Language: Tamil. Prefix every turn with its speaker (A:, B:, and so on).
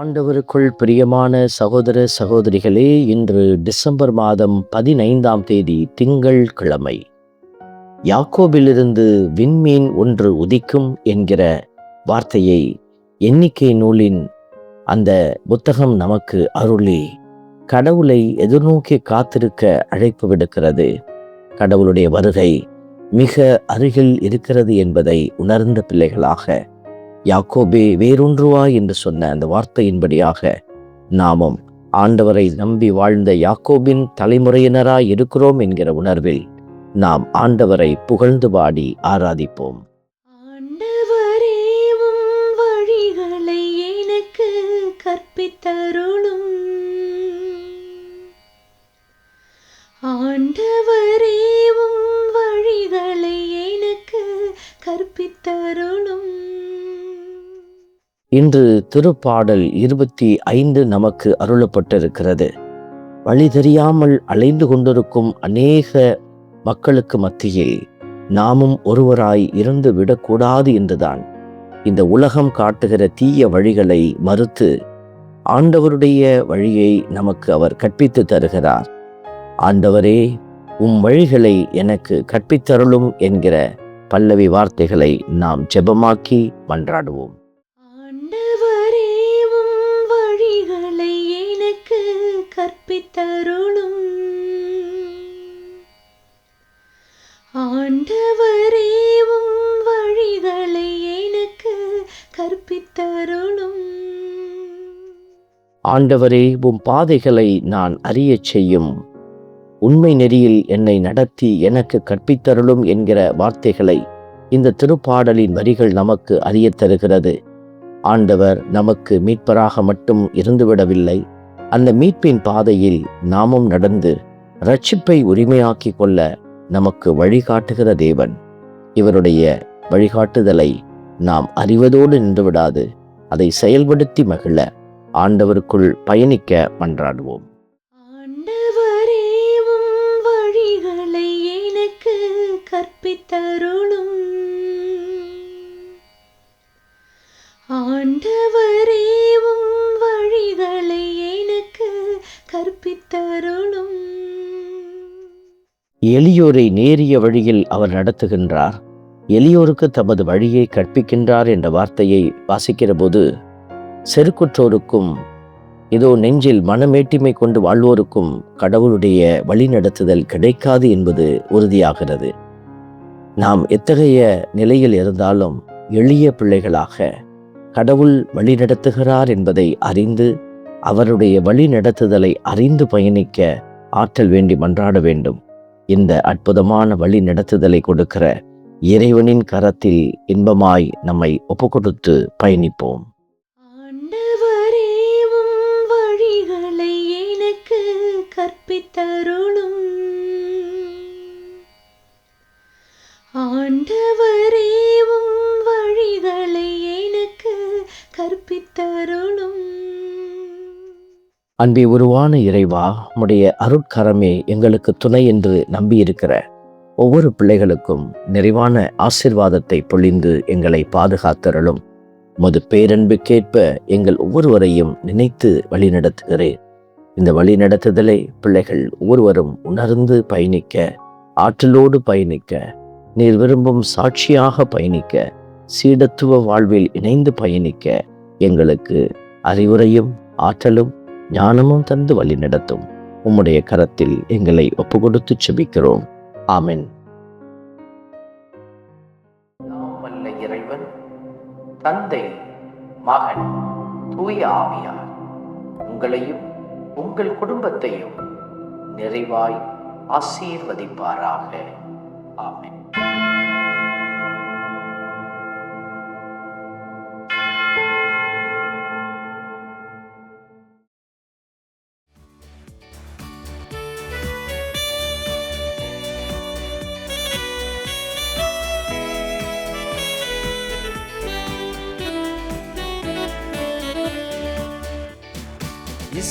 A: ஆண்டவருக்குள் பிரியமான சகோதர சகோதரிகளே இன்று டிசம்பர் மாதம் பதினைந்தாம் தேதி திங்கள் கிழமை. யாக்கோபிலிருந்து விண்மீன் ஒன்று உதிக்கும் என்கிற வார்த்தையை எண்ணிக்கை நூலின் அந்த புத்தகம் நமக்கு அருளி கடவுளை எதிர்நோக்கி காத்திருக்க அழைப்பு விடுக்கிறது. கடவுளுடைய வருகை மிக அருகில் இருக்கிறது என்பதை உணர்ந்த பிள்ளைகளாக யாக்கோபே வேறொன்றுவா என்று சொன்ன அந்த வார்த்தையின்படியாக நாமும் ஆண்டவரை நம்பி வாழ்ந்த யாக்கோபின் தலைமுறையினராய் இருக்கிறோம் என்கிற உணர்வில் நாம் ஆண்டவரை புகழ்ந்து பாடி ஆராதிப்போம்.
B: ஆண்டவரே உம் வழிகளை எனக்கு கற்பித்தருளும். ஆண்டவரே உம் வழிகளை எனக்கு கற்பித்தருளும்.
A: இன்று திருப்பாடல் இருபத்தி ஐந்து நமக்கு அருளப்பட்டிருக்கிறது. வழி தெரியாமல் அலைந்து கொண்டிருக்கும் அநேக மக்களுக்கு மத்தியில் நாமும் ஒருவராய் இருந்து விடக்கூடாது என்றுதான் இந்த உலகம் காட்டுகிற தீய வழிகளை மறுத்து ஆண்டவருடைய வழியை நமக்கு அவர் கற்பித்து தருகிறார். ஆண்டவரே உம் வழிகளை எனக்கு கற்பித்தருளும் என்கிற பல்லவி வார்த்தைகளை நாம் ஜெபமாக்கி மன்றாடுவோம்.
B: கற்பித்தருளும் ஆண்டவரே உம் வழிகளை எனக்கு கற்பித்தருளும்.
A: ஆண்டவரே உம் பாதைகளை நான் அறியச் செய்யும். உண்மை நெறியில் என்னை நடத்தி எனக்கு கற்பித்தருளும் என்கிற வார்த்தைகளை இந்த திருப்பாடலின் வரிகள் நமக்கு அறியத் தருகிறது. ஆண்டவர் நமக்கு மீட்பராக மட்டும் இருந்துவிடவில்லை. அந்த மீட்பின் பாதையில் நாமும் நடந்து ரட்சிப்பை உரிமையாக்கிக் கொள்ள நமக்கு வழிகாட்டுகிற தேவன். இவருடைய வழிகாட்டுதலை நாம் அறிவதோடு நின்றுவிடாது அதை செயல்படுத்தி மகிழ ஆண்டவருக்குள் பயணிக்க மன்றாடுவோம்.
B: ஆண்டவரே
A: எளியோரை நேரிய வழியில் அவர் நடத்துகின்றார். எளியோருக்கு தமது வழியை கற்பிக்கின்றார் என்ற வார்த்தையை வாசிக்கிற போது செருக்குற்றோருக்கும் இதோ நெஞ்சில் மனமேட்டிமை கொண்டு வாழ்வோருக்கும் கடவுளுடைய வழிநடத்துதல் கிடைக்காது என்பது உறுதியாகிறது. நாம் எத்தகைய நிலையில் இருந்தாலும் எளிய பிள்ளைகளாக கடவுள் வழிநடத்துகிறார் என்பதை அறிந்து அவருடைய வழிநடத்துதலை அறிந்து பயணிக்க ஆற்றல் வேண்டி மன்றாட வேண்டும். இந்த அற்புதமான வழி நடத்துதலை கொடுக்கிற இறைவனின் கரத்தில் இன்பமாய் நம்மை ஒப்புக்கொடுத்து பயணிப்போம்.
B: வழிகளை எனக்கு கற்பித்தருளும். ஆண்டவரேவும் வழிகளை எனக்கு கற்பித்தருளும்.
A: அன்பே உருவான இறைவா உம்முடைய அருட்கரமே எங்களுக்கு துணை என்று நம்பியிருக்கிற ஒவ்வொரு பிள்ளைகளுக்கும் நிறைவான ஆசிர்வாதத்தை பொழிந்து எங்களை பாதுகாத்தருளும். உமது பேரன்புக்கேற்ப எங்கள் ஒவ்வொருவரையும் நினைத்து வழிநடத்துகிறேன். இந்த வழிநடத்துதலை பிள்ளைகள் ஒவ்வொருவரும் உணர்ந்து பயணிக்க ஆற்றலோடு பயணிக்க நீர் விரும்பும் சாட்சியாக பயணிக்க சீடத்துவ வாழ்வில் இணைந்து பயணிக்க எங்களுக்கு அறிவுரையும் ஆற்றலும் ஞானமும் தந்து வழி நடத்தும். உம்முடைய கரத்தில் எங்களை ஒப்பு கொடுத்து செபிக்கிறோம். ஆமென். வல்ல இறைவன் தந்தை மகன் தூய ஆவியார் உங்களையும் உங்கள் குடும்பத்தையும் நிறைவாய் ஆசீர்வதிப்பாராக. ஆமென்.